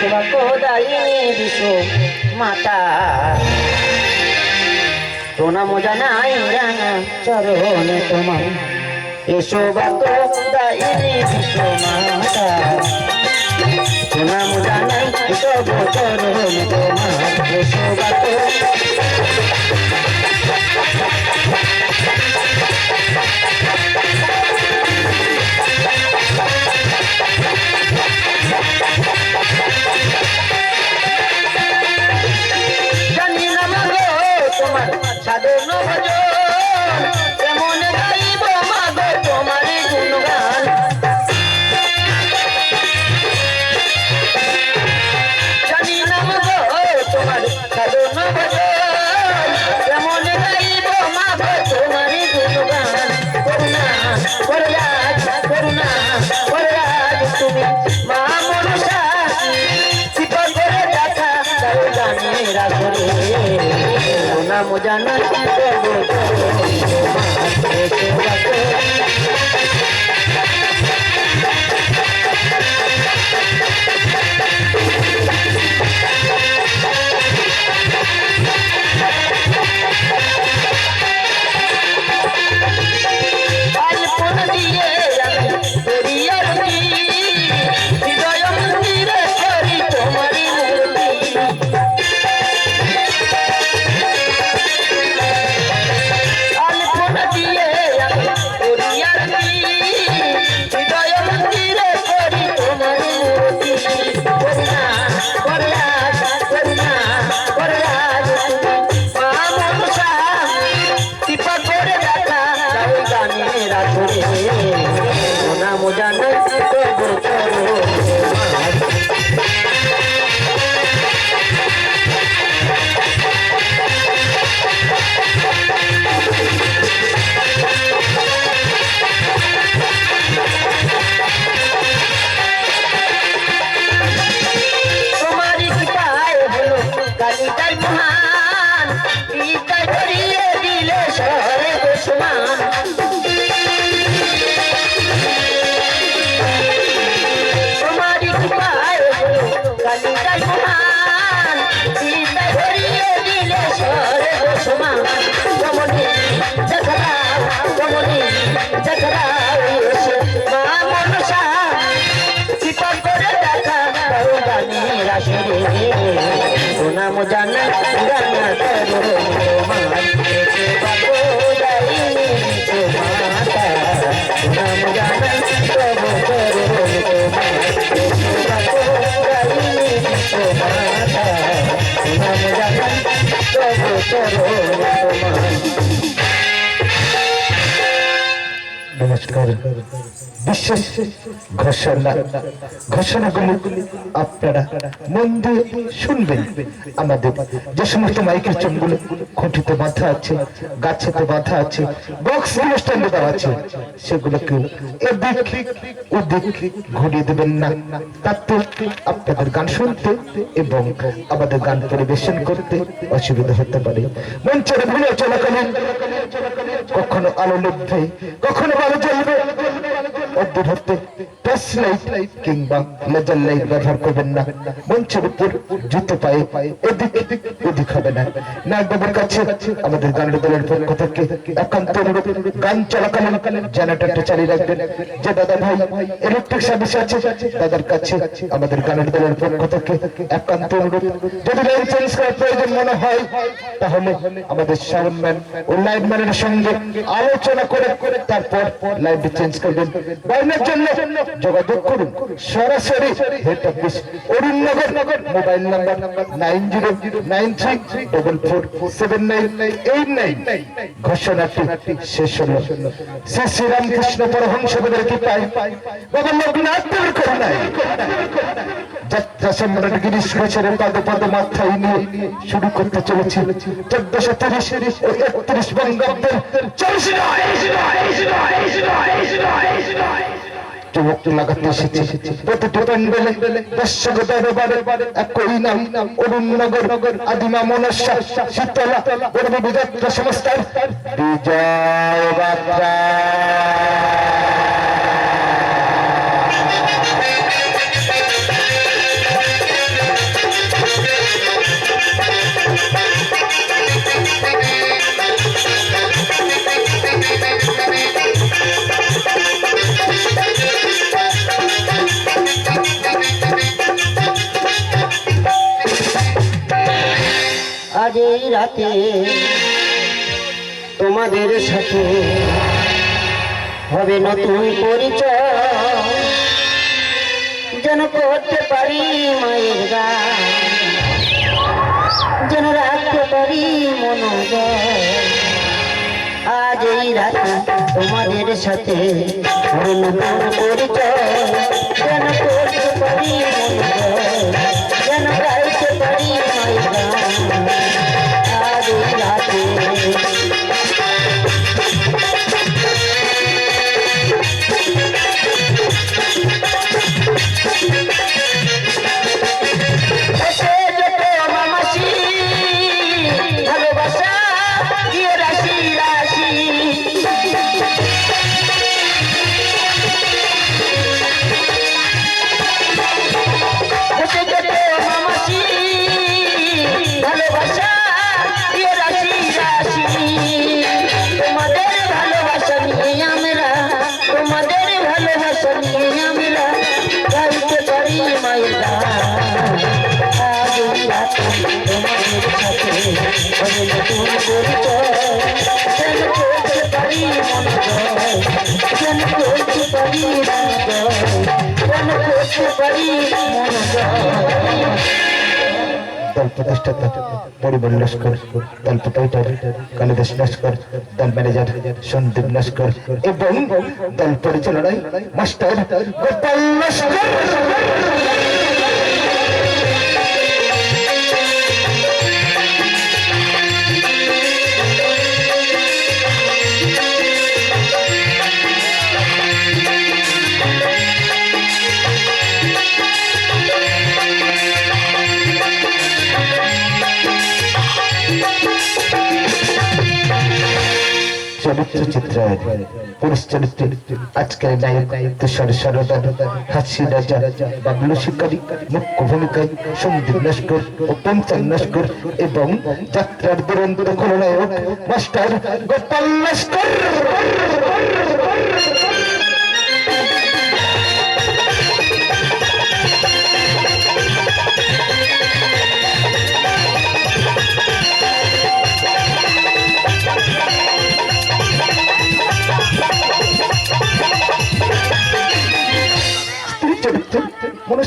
এসো মাতা। প্রণাম জানাই রাঙা চরণে তোমার এসো বাত দাইনি এসো মাতা। প্রণাম জানাই সব চরণে তোমার এসো বাত জানি জানা অল্পন নমস্কার বিশেষ ঘোষণা, ঘোষণাগুলি আপনারা মন দিয়ে শুনবেন। আমাদের যে সমস্ত মাইকের চমগুলো খুঁটিতে বাঁধা আছে, গাছেতে বাঁধা আছে বক্স অনুষ্ঠানে দেওয়া আছে, সেগুলোকে এদিক ওদিক ঘুরিয়ে দেবেন না। তাতে আপনাদের গান শুনতে এবং আমাদের গান পরিবেশন করতে অসুবিধা হতে পারে। মঞ্চের ভিড়ে চলাকালীন কখনো আলো লুব্ধে কখনো ভালো জ্বলবে অদ্ভুত হতে টর্চ লাইট কিংবা লেজার লাইট ব্যবহার করবেন না। মঞ্চের উপর জুতো পায়ে, এদিক ওদিক হবে না। নায়ক বাবুর কাছে আমাদের গানের দলের পক্ষ থেকে একান্ত অনুরোধ, গান চলাকালীন জেনারেটরটা চালিয়ে রাখবেন। যে দাদা ভাই ইলেকট্রিক সার্ভিস আছে তাদের কাছে আমাদের গানের দলের পক্ষ থেকে একান্ত অনুরোধ। যদি লাইন চেঞ্জ করার প্রয়োজন মনে হয়, তাহলে আমাদের সাউন্ডম্যান ও লাইনম্যানের সঙ্গে আলোচনা করে তারপর লাইনটি চেঞ্জ করবেন। বাইনের জন্য যোগাযোগ করুন। সরাসরি head office Arunnagar mobile number nine zero nine three double four seven nine eight nine ঘোষণাটি শেষ হল। শ্রী শ্রীরামকৃষ্ণ পরহংসদের কি পাই। বাবা লোকনাথ করুণায়। যাত্রা গিরিশ ঘোষের পদ পদ মাথায় নিয়ে শুরু করতে চলেছে। চোদ্দশো তিরিশ একত্রিশ বঙ্গাব্দের চমক লাগাতে এসেছে। প্রতিটি প্যান্ডেলে দর্শক দরবারে একই নাম, অরুণনগর, আদিমা মনসা, শীতলা গর্ব বিযাত্রা সংস্থার বিজয় বার্তা আজ রাতে। তোমাদের সাথে হবে নতুন পরিচয়। যেন করতে পারি মায়ের গান। যেন রাখতে পারি মনোজয়। আজ এই রাতে তোমাদের সাথে হবে নতুন পরিচয়। যেন করতে পারি মনোজয়। দল প্রতিষ্ঠাতা পরিবার লস্কর দল প্রোপাইটার কালিদাস লস্কর দল ম্যানেজার সন্দীপ লস্কর এবং দল পরিচালনায় মাস্টার গোপাল চিত্রায়ন আজকের নায়ক তুষার সরদার, হাসি রাজা বাবলু শিকারী মুখ্য ভূমিকায় সন্দীপ এবং যাত্রার দুরন্ত খলনায়ক মাস্টার গোপাল লস্কর।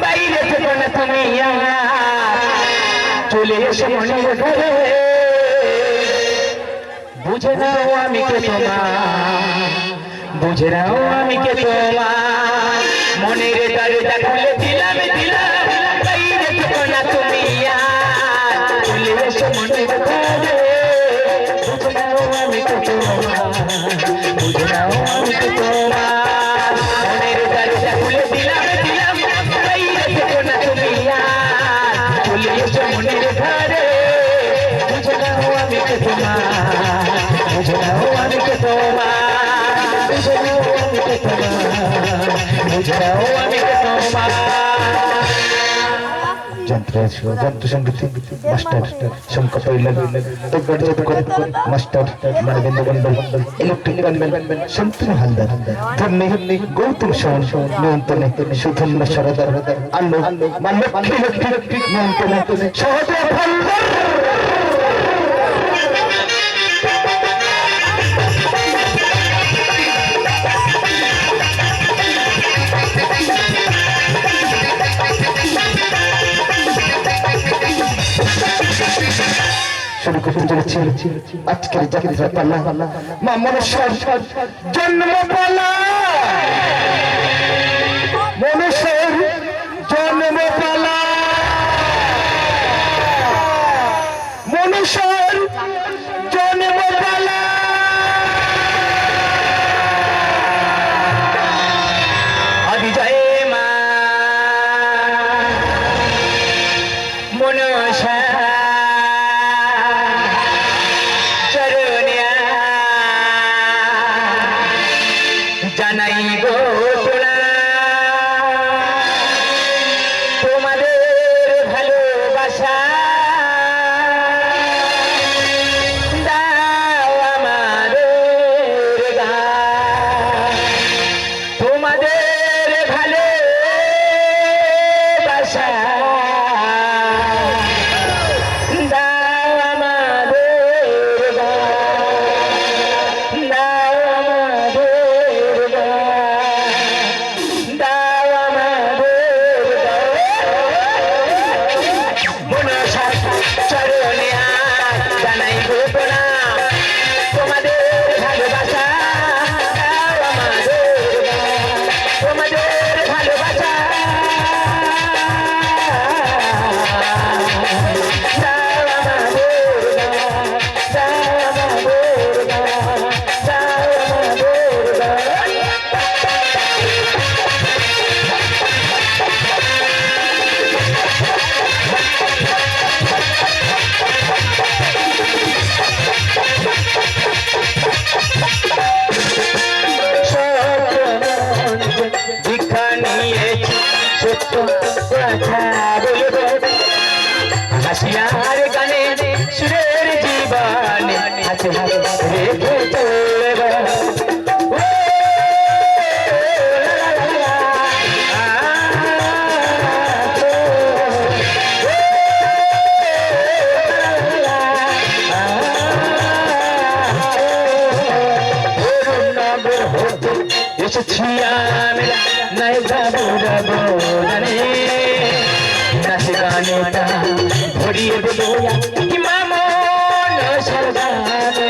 বাইরে থেকে তুমি চলে এসে মনের ঘরে বুঝে নাও আমি কে তোমার। বুঝে নাও আমি কে তোমার। মনের দরজা খুলে যন্ত্র যন্ত্র সংগীত মাস্টার শঙ্কর তৈবাড় জাদুকর master Manabendra Mondal electric man Shantanu Haldar ধন্যে Goutam সন নিয়ন্ত্রণে সুধন্য সরদার আলো মালক্ষী লক্ষ্মী নিয়ন্ত্রণে সহদেব হালদার করতে চলেছি আজকের জাতির মা জন্ম পালা তোমাদের ভালোবাসা নাচ গানটা ভরিয়ে দিল কি মামন সরদানে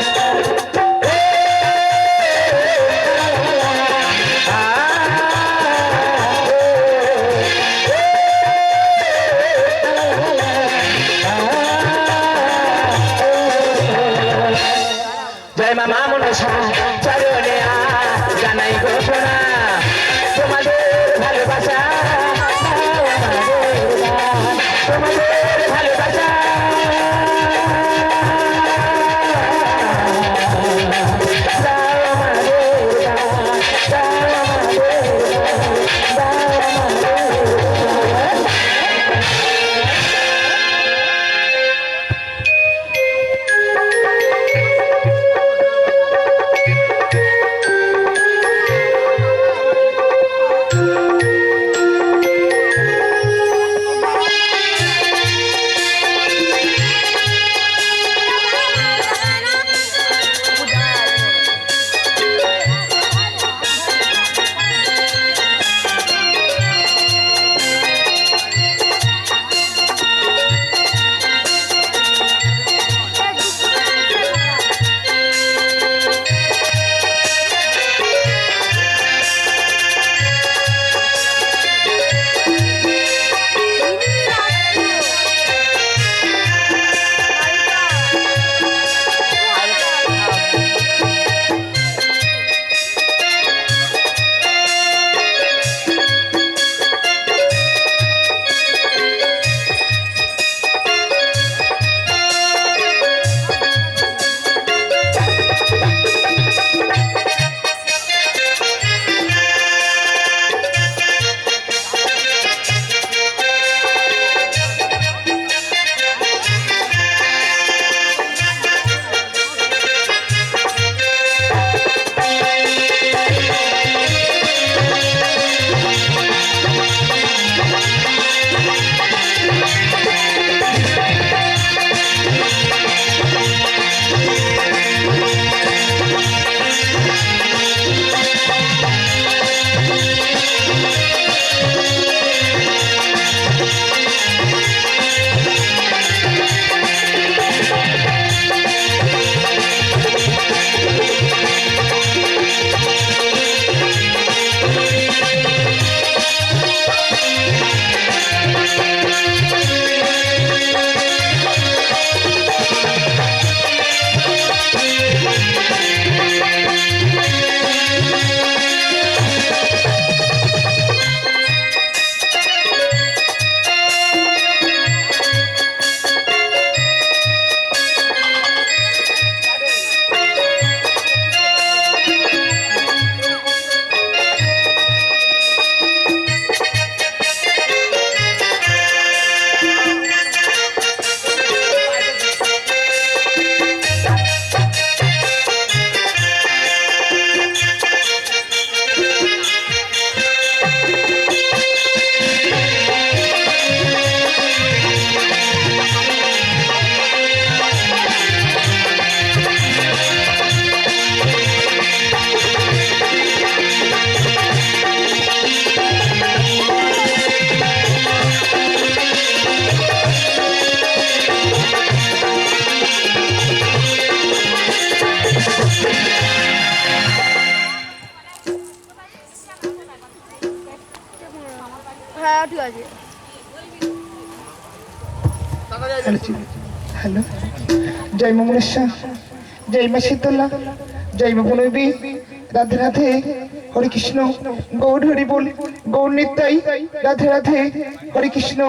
জয় মা মনুষ্যা জয় মা শীতলা জয় মা বনবী রাধে রাধে হরে কৃষ্ণ গৌর হরি বল গৌর নিতাই। রাধে রাধে হরে কৃষ্ণ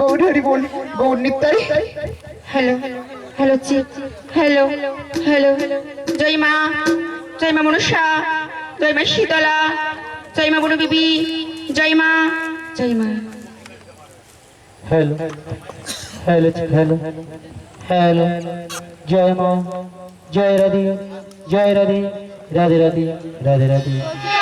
গৌর হরি বল গৌর নিতাই। হ্যালো হ্যালো চি হ্যালো হ্যালো জয় মা জয় মা মনুষা জয় মা শীতলা জয় মা বনু বিবি জয় মা জয় মা। Hello hello hello. হ্যালো জয় মা জয় রাধি জয় রাধি রাধে রাধি রাধে রাধে।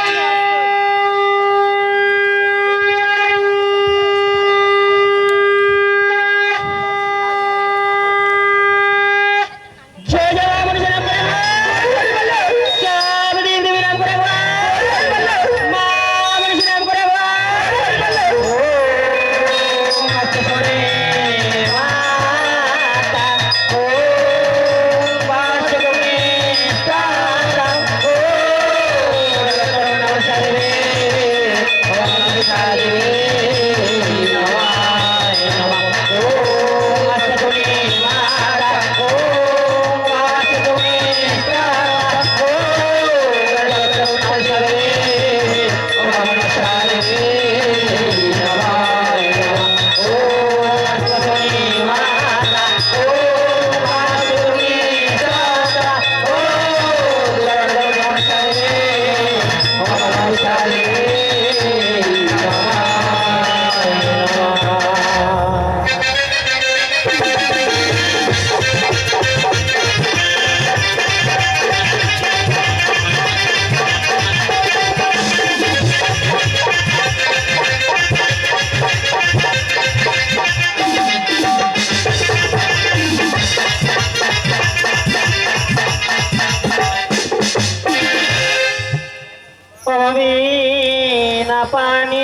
না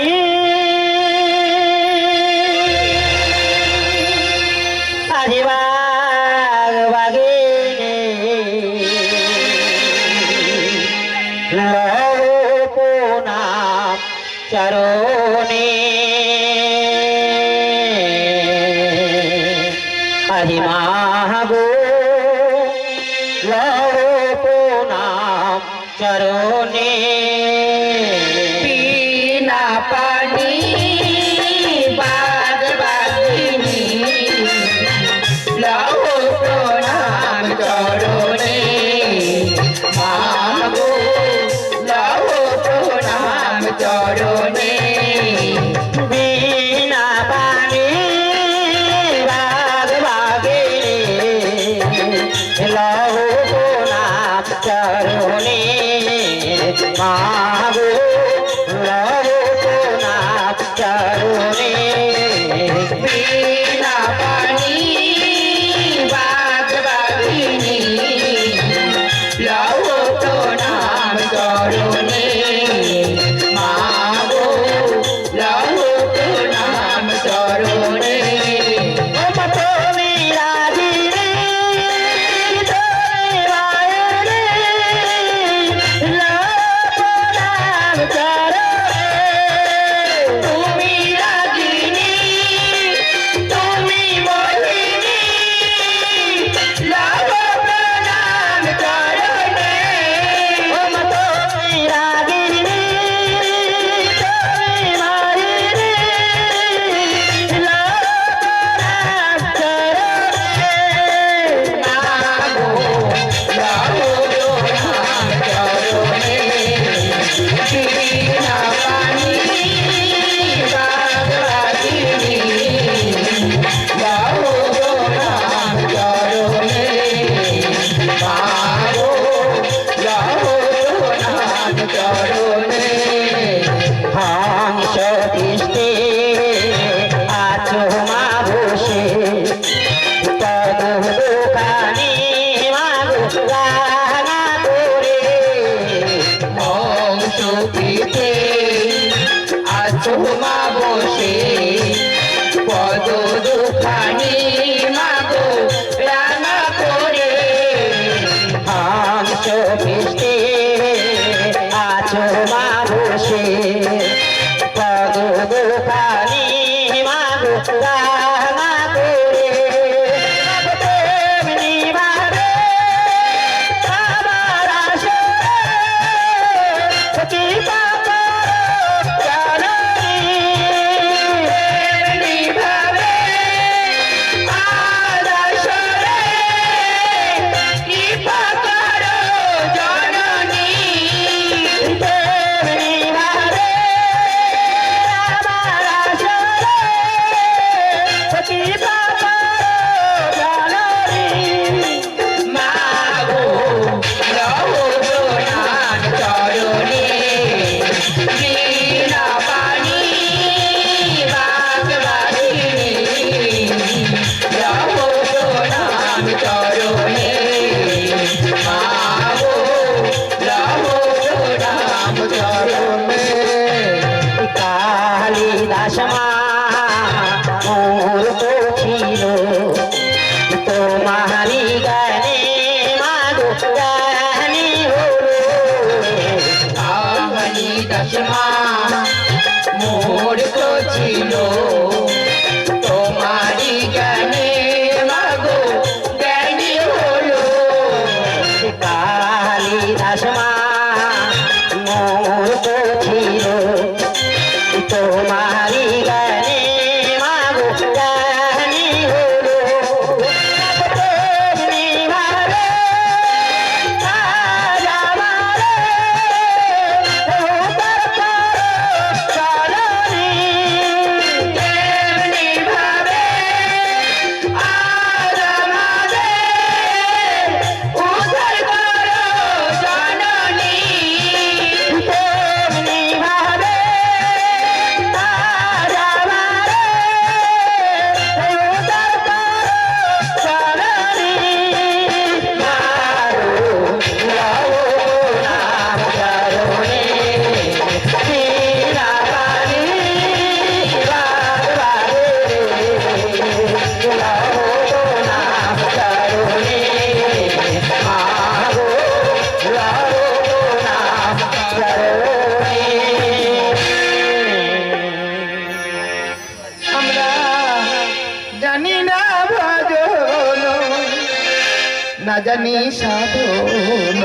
না জানি সাধন।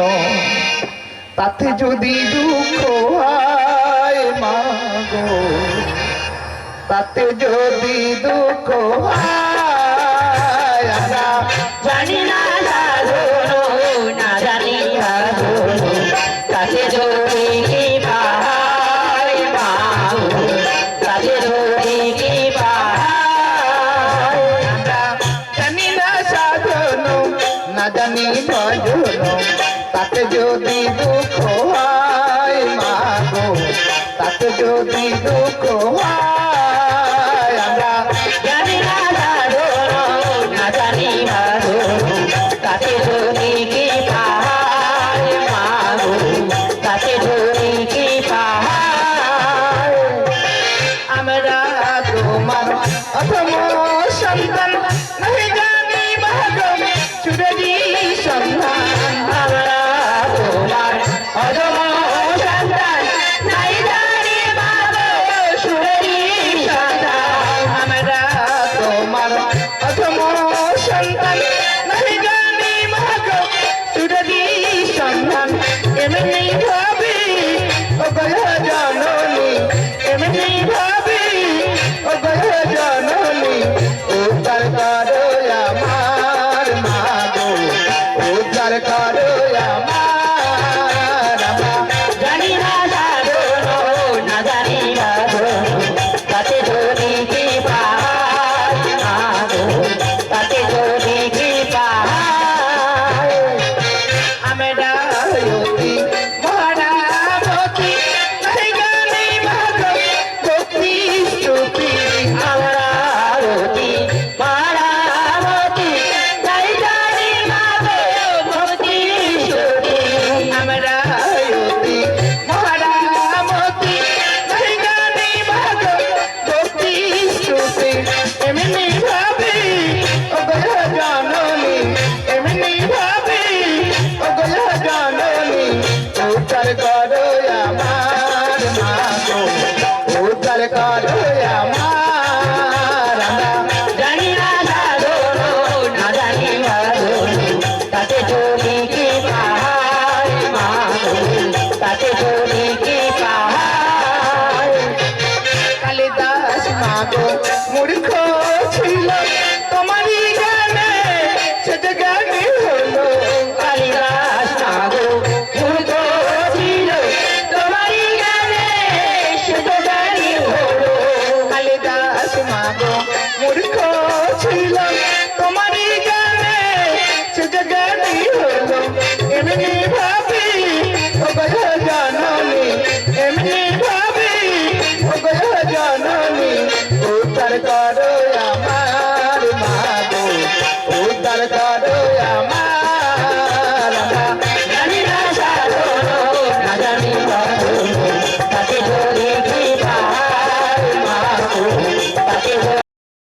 তাতে যদি দুঃখ হয় মা গো তাতে যদি দুঃখ হয় জানি না সাধন।